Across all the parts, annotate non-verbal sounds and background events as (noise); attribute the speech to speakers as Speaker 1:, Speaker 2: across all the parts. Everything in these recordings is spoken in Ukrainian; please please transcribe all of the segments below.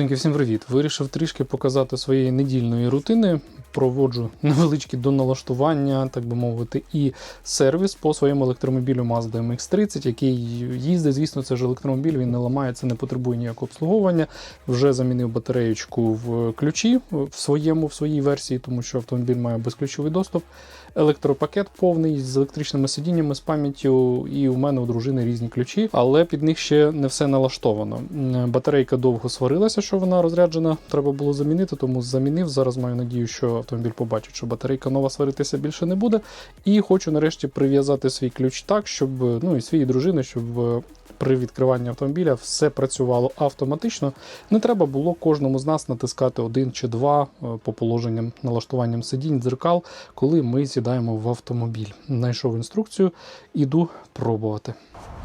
Speaker 1: Леньки, всім привіт! Вирішив трішки показати своєї недільної рутини. Проводжу невеличкі доналаштування, так би мовити, і сервіс по своєму електромобілю Mazda MX-30, який їздить. Звісно, це ж електромобіль, він не ламається, не потребує ніякого обслуговування. Вже замінив батареєчку в ключі в своєму в своїй версії, тому що автомобіль має безключовий доступ. Електропакет повний з електричними сидіннями, з пам'яттю, і у мене у дружини різні ключі, але під них ще не все налаштовано. Батарейка довго сварилася, що вона розряджена, треба було замінити, тому замінив. Зараз маю надію, що автомобіль побачить, що батарейка нова сваритися більше не буде. І хочу нарешті прив'язати свій ключ так, щоб ну і свої дружини, щоб е, при відкриванні автомобіля все працювало автоматично. Не треба було кожному з нас натискати один чи два е, по положенням налаштуванням сидінь, дзеркал, коли ми сідаємо в автомобіль. Знайшов інструкцію, іду пробувати.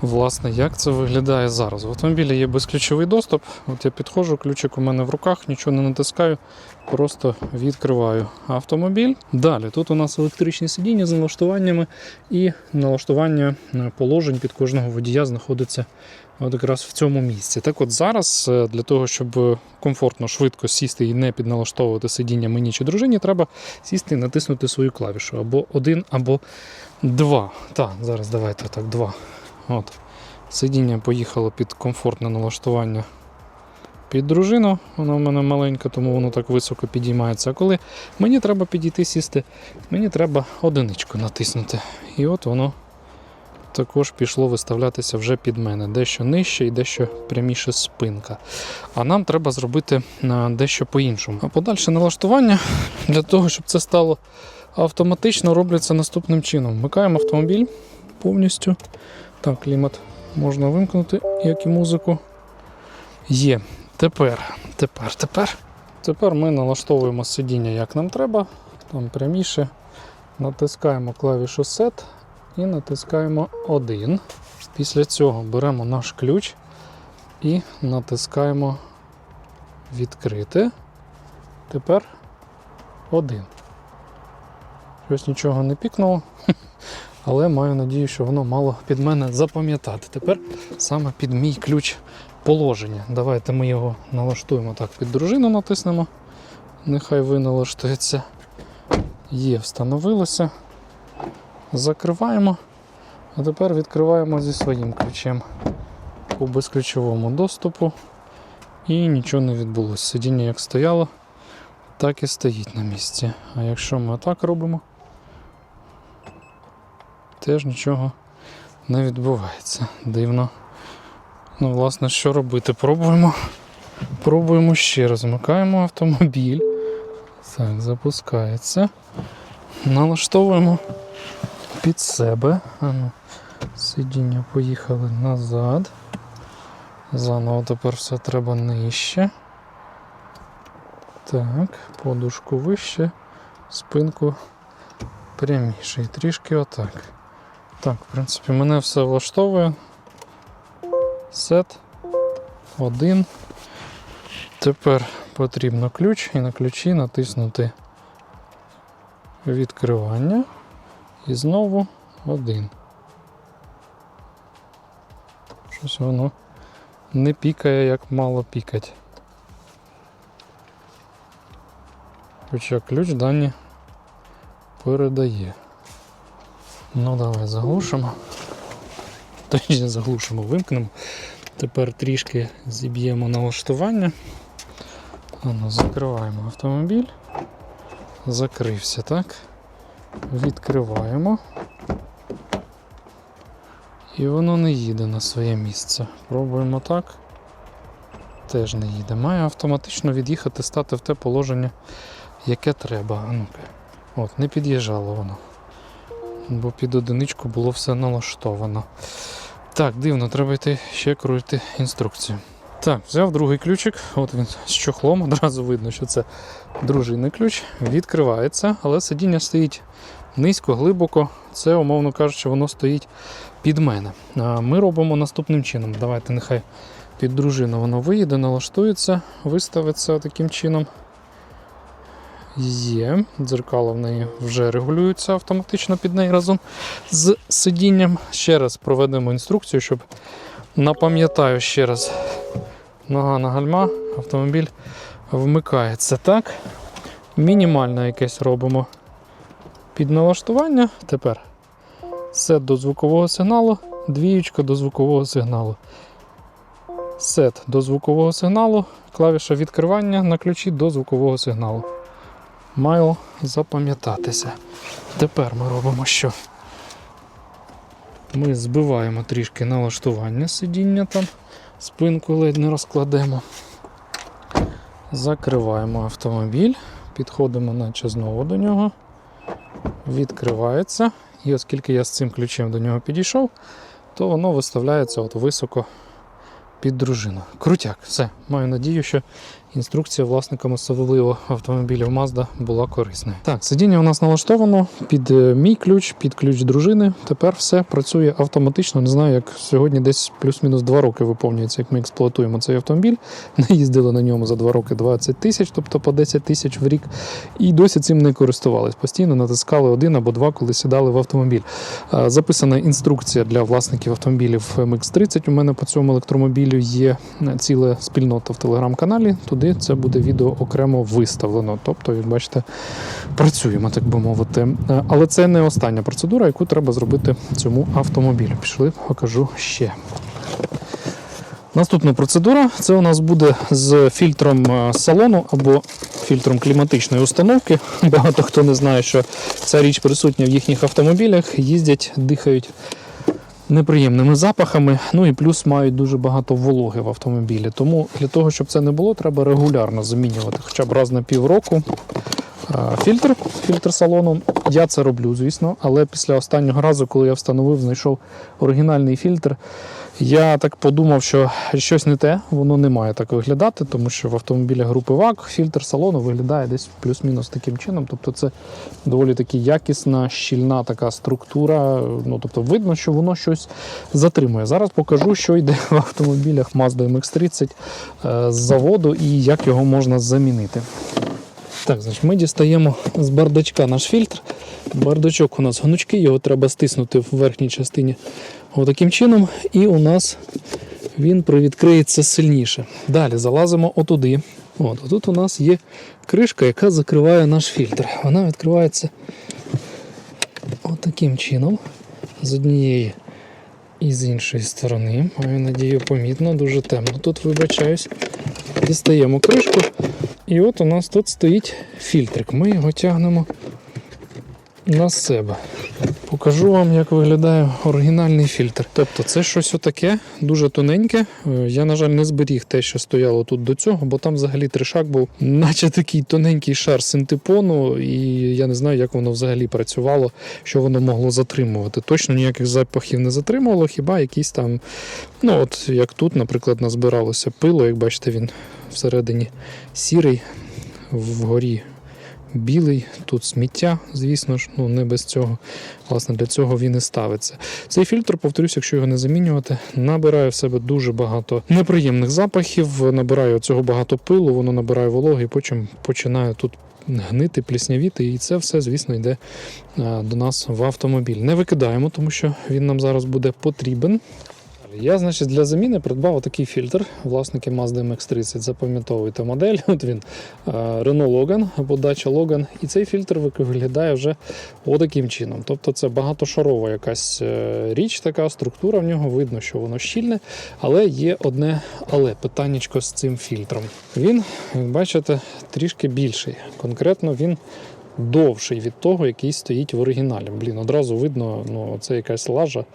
Speaker 1: Власне, як це виглядає зараз? В автомобілі є безключовий доступ. От я підходжу, ключик у мене в руках, нічого не натискаю, просто відкриваю автомобіль. Далі тут у нас електричні сидіння з налаштуваннями і налаштування е, положень під кожного водія знаходиться от якраз в цьому місці. Так от зараз е, для того, щоб комфортно, швидко сісти і не підналаштовувати сидіння мені чи дружині, треба сісти і натиснути свою клавішу або один, або два. Так, зараз давайте так, два. От. Сидіння поїхало під комфортне налаштування під дружину. Вона в мене маленька, тому воно так високо підіймається. А коли мені треба підійти сісти, мені треба одиничку натиснути. І от воно також пішло виставлятися вже під мене. Дещо нижче і дещо пряміше спинка. А нам треба зробити дещо по-іншому. А подальше налаштування для того, щоб це стало автоматично, робляться наступним чином. Вмикаємо автомобіль повністю. Так, клімат можна вимкнути, як і музику. Є. Тепер, тепер, тепер. Тепер ми налаштовуємо сидіння як нам треба. Там пряміше. Натискаємо клавішу Set і натискаємо 1. Після цього беремо наш ключ і натискаємо відкрити. Тепер 1. Щось нічого не пікнуло але маю надію, що воно мало під мене запам'ятати. Тепер саме під мій ключ положення. Давайте ми його налаштуємо так, під дружину натиснемо. Нехай ви налаштується. Є, встановилося. Закриваємо. А тепер відкриваємо зі своїм ключем по безключовому доступу. І нічого не відбулося. Сидіння як стояло, так і стоїть на місці. А якщо ми так робимо, теж нічого не відбувається. Дивно. Ну, власне, що робити? Пробуємо. Пробуємо ще раз. Вмикаємо автомобіль. Так, запускається. Налаштовуємо під себе. А ну, Сидіння поїхали назад. Заново тепер все треба нижче. Так, подушку вище, спинку пряміше. І трішки отак. Так, в принципі, мене все влаштовує. Сет. Один. Тепер потрібно ключ і на ключі натиснути відкривання. І знову один. Щось воно не пікає, як мало пікать. Хоча ключ дані передає. Ну давай заглушимо. Точніше заглушимо, вимкнемо. Тепер трішки зіб'ємо налаштування. Ану, закриваємо автомобіль. Закрився, так? Відкриваємо. І воно не їде на своє місце. Пробуємо так. Теж не їде. Має автоматично від'їхати, стати в те положення, яке треба. Ну-ка. От, не під'їжджало воно бо під одиничку було все налаштовано. Так, дивно, треба йти ще крутити інструкцію. Так, взяв другий ключик, от він з чохлом, одразу видно, що це дружинний ключ. Відкривається, але сидіння стоїть низько, глибоко. Це, умовно кажучи, воно стоїть під мене. Ми робимо наступним чином. Давайте нехай під дружину воно виїде, налаштується, виставиться таким чином. Є, дзеркала в неї вже регулюються автоматично під неї разом з сидінням. Ще раз проведемо інструкцію, щоб напам'ятаю ще раз Нога на гальма, автомобіль вмикається. Так. Мінімальне якесь робимо під налаштування. Тепер сет до звукового сигналу, двіючка до звукового сигналу. Сет до звукового сигналу, клавіша відкривання на ключі до звукового сигналу. Маю запам'ятатися. Тепер ми робимо що? Ми збиваємо трішки налаштування сидіння там, спинку ледь не розкладемо. Закриваємо автомобіль, підходимо наче знову до нього. Відкривається. І оскільки я з цим ключем до нього підійшов, то воно виставляється от високо під дружину. Крутяк, все. Маю надію, що інструкція власникам особливо автомобілів Mazda була корисною. Так, сидіння у нас налаштовано під е, мій ключ, під ключ дружини. Тепер все працює автоматично. Не знаю, як сьогодні десь плюс-мінус 2 роки виповнюється, як ми експлуатуємо цей автомобіль. (laughs) Не їздили на ньому за 2 роки 20 тисяч, тобто по 10 тисяч в рік. І досі цим не користувались. Постійно натискали один або два, коли сідали в автомобіль. Е, Записана інструкція для власників автомобілів MX30. У мене по цьому електромобілю є ціла спільнота в телеграм-каналі. Туди це буде відео окремо виставлено. Тобто, як бачите, працюємо, так би мовити. Е, Але це не остання процедура, яку треба зробити цьому автомобілю. Пішли, покажу ще. Наступна процедура це у нас буде з фільтром е, салону або фільтром кліматичної установки. Багато хто не знає, що ця річ присутня в їхніх автомобілях, їздять, дихають неприємними запахами. Ну і плюс мають дуже багато вологи в автомобілі. Тому для того, щоб це не було, треба регулярно замінювати хоча б раз на півроку. е, Фільтр, фільтр салону. Я це роблю, звісно, але після останнього разу, коли я встановив, знайшов оригінальний фільтр, я так подумав, що щось не те, воно не має так виглядати, тому що в автомобілях групи ВАК фільтр салону виглядає десь плюс-мінус таким чином. Тобто це доволі таки якісна, щільна така структура. Ну тобто видно, що воно щось затримує. Зараз покажу, що йде в автомобілях Mazda MX-30 е, з заводу і як його можна замінити. Так, значить, ми дістаємо з бардачка наш фільтр. Бардачок у нас гнучкий, його треба стиснути в верхній частині отаким чином, і у нас він привідкриється сильніше. Далі залазимо отуди. От, тут у нас є кришка, яка закриває наш фільтр. Вона відкривається отаким чином з однієї і з іншої сторони. Маю надію, помітно, дуже темно. Тут вибачаюсь. Дістаємо кришку, і от у нас тут стоїть фільтрик. Ми його тягнемо на себе. Покажу вам, як виглядає оригінальний фільтр. Тобто, це щось отаке, дуже тоненьке. Е, Я, на жаль, не зберіг те, що стояло тут до цього, бо там взагалі тришак був, (laughs) наче такий тоненький шар синтепону, і я не знаю, як воно взагалі працювало, що воно могло затримувати. Точно ніяких запахів не затримувало, хіба якісь там, ну от як тут, наприклад, назбиралося пило, як бачите, він всередині сірий, вгорі білий, тут сміття, звісно ж, ну не без цього. Власне, для цього він і ставиться. Цей фільтр, повторюсь, якщо його не замінювати, набирає в себе дуже багато неприємних запахів, набирає цього багато пилу, воно набирає вологи, і потім починає тут. Гнити, пліснявіти, і це все, звісно, йде е, до нас в автомобіль. Не викидаємо, тому що він нам зараз буде потрібен. Я, значить, для заміни придбав такий фільтр. Власники Mazda MX-30, запам'ятовуйте модель. (laughs) От він е, Renault Logan або Dacia Logan. І цей фільтр виглядає вже отаким чином. Тобто це багатошарова якась е, річ, така структура в нього. Видно, що воно щільне, але є одне але питаннячко з цим фільтром. Він, як бачите, трішки більший. Конкретно він. Довший від того, який стоїть в оригіналі. Блін, одразу видно, ну це якась лажа,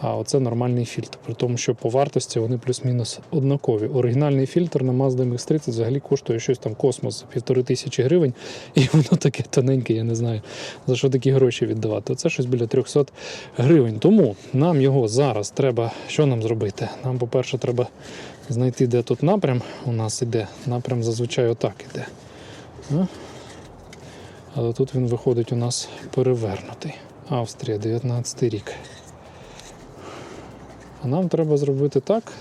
Speaker 1: а оце нормальний фільтр. При тому, що по вартості вони плюс-мінус однакові. Оригінальний фільтр на Mazda MX-30 взагалі коштує щось там космос півтори тисячі гривень, (laughs) і воно таке тоненьке, я не знаю за що такі гроші віддавати. Це щось біля 300 гривень. Тому нам його зараз треба. Що нам зробити? Нам, по-перше, треба знайти, де тут напрям. У нас іде. Напрям зазвичай отак іде. Але тут він виходить у нас перевернутий. Австрія, 19 рік. А нам треба зробити так.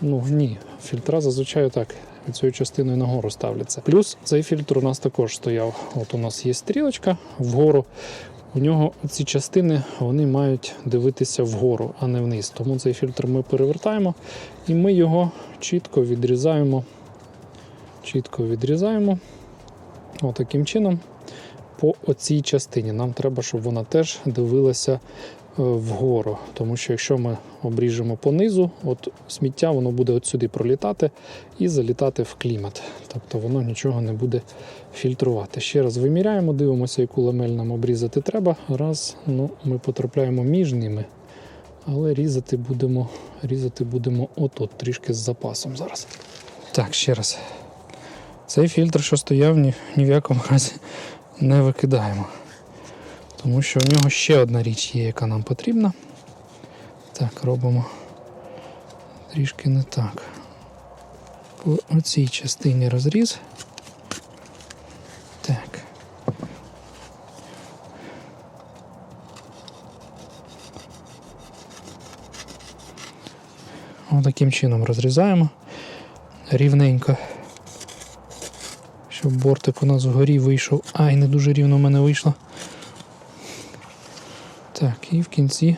Speaker 1: Ну ні, фільтра зазвичай так. Цією частиною нагору ставляться. Плюс цей фільтр у нас також стояв. От у нас є стрілочка вгору. у нього ці частини вони мають дивитися вгору, а не вниз. Тому цей фільтр ми перевертаємо і ми його чітко відрізаємо. Чітко відрізаємо. Отаким чином. По оцій частині нам треба, щоб вона теж дивилася вгору. Тому що якщо ми обріжемо по низу, от сміття воно буде от сюди пролітати і залітати в клімат. Тобто воно нічого не буде фільтрувати. Ще раз виміряємо, дивимося, яку ламель нам обрізати треба. Раз ну, ми потрапляємо між ними, але різати будемо, різати будемо отут, трішки з запасом зараз. Так, ще раз. Цей фільтр, що стояв, ні, ні в якому разі не викидаємо. Тому що в нього ще одна річ є, яка нам потрібна. Так, робимо трішки не так. По оцій частині розріз. Так. Отаким чином розрізаємо рівненько. Щоб бортик у нас вгорі вийшов. Ай, не дуже рівно в мене вийшло. Так, і в кінці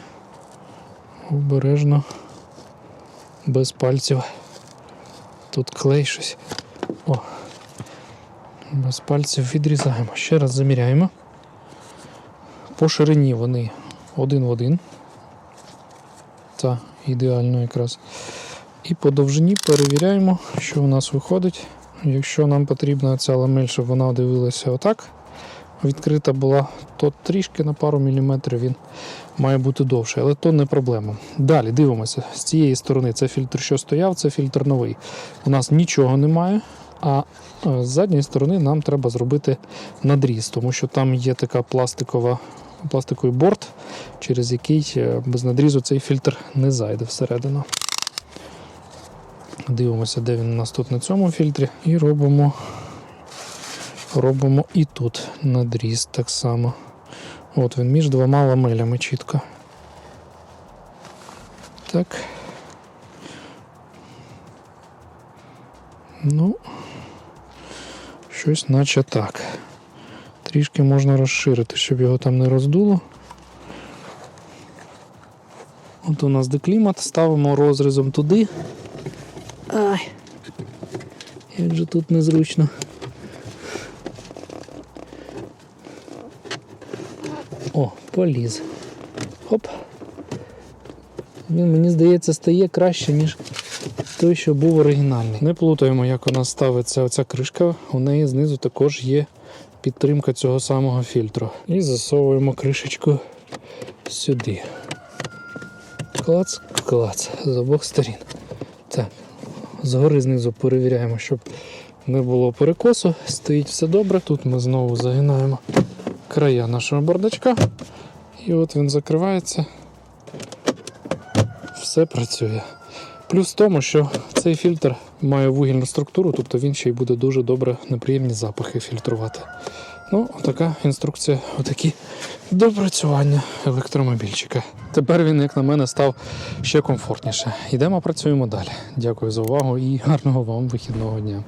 Speaker 1: обережно без пальців. Тут клей щось. О. Без пальців відрізаємо. Ще раз заміряємо. По ширині вони один в один. Та, ідеально якраз. І по довжині перевіряємо, що у нас виходить. Якщо нам потрібна ця ламель, щоб вона дивилася отак, відкрита була, то трішки на пару міліметрів він має бути довший, але то не проблема. Далі дивимося. З цієї сторони це фільтр, що стояв, це фільтр новий. У нас нічого немає. А е, з задньої сторони нам треба зробити надріз, тому що там є така пластикова, пластиковий борт, через який е, без надрізу цей фільтр не зайде всередину. Дивимося, де він у нас тут на цьому фільтрі, і робимо, робимо і тут надріз так само. От він між двома ламелями чітко. Так. Ну, щось наче так. Трішки можна розширити, щоб його там не роздуло. От у нас де клімат, ставимо розрізом туди. Ай, як же тут незручно. О, поліз. Хоп. Він, мені здається, стає краще, ніж той, що був оригінальний. Не плутаємо, як у нас ставиться оця кришка. У неї знизу також є підтримка цього самого фільтру. І засовуємо кришечку сюди. Клац, клац, з обох сторін. Так, згори знизу перевіряємо, щоб не було перекосу. Стоїть все добре. Тут ми знову загинаємо края нашого бардачка. І от він закривається. Все працює. Плюс в тому, що цей фільтр має вугільну структуру, тобто він ще й буде дуже добре неприємні запахи фільтрувати. Ну, така інструкція, отакі допрацювання електромобільчика. Тепер він, як на мене, став ще комфортніше. Йдемо, працюємо далі. Дякую за увагу і гарного вам вихідного дня.